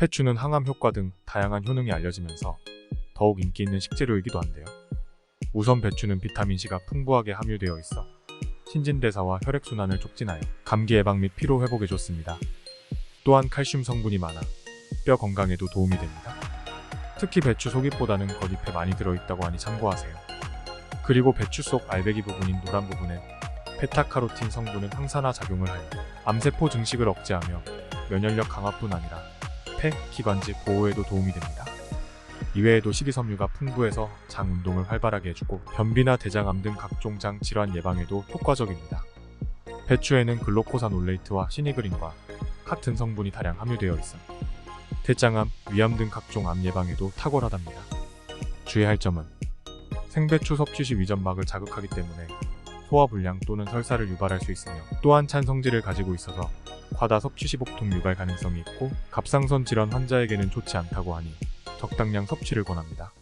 배추는 항암 효과 등 다양한 효능이 알려지면서 더욱 인기 있는 식재료이기도 한데요. 우선 배추는 비타민C가 풍부하게 함유되어 있어 신진대사와 혈액순환을 촉진하여 감기 예방 및 피로 회복에 좋습니다. 또한 칼슘 성분이 많아 뼈 건강에도 도움이 됩니다. 특히 배추 속잎보다는 겉잎에 많이 들어있다고 하니 참고하세요. 그리고 배추 속 알배기 부분인 노란 부분에 베타카로틴 성분은 항산화 작용을 하여 암세포 증식을 억제하며 면역력 강화뿐 아니라 폐, 기관지 보호에도 도움이 됩니다. 이외에도 식이섬유가 풍부해서 장 운동을 활발하게 해주고 변비나 대장암 등 각종 장 질환 예방에도 효과적입니다. 배추에는 글로코사놀레이트와 시니그린과 같은 성분이 다량 함유되어 있어 대장암, 위암 등 각종 암 예방에도 탁월하답니다. 주의할 점은 생배추 섭취 시 위점막을 자극하기 때문에 소화불량 또는 설사를 유발할 수 있으며 또한 찬 성질을 가지고 있어서 과다 섭취 시 복통 유발 가능성이 있고 갑상선 질환 환자에게는 좋지 않다고 하니 적당량 섭취를 권합니다.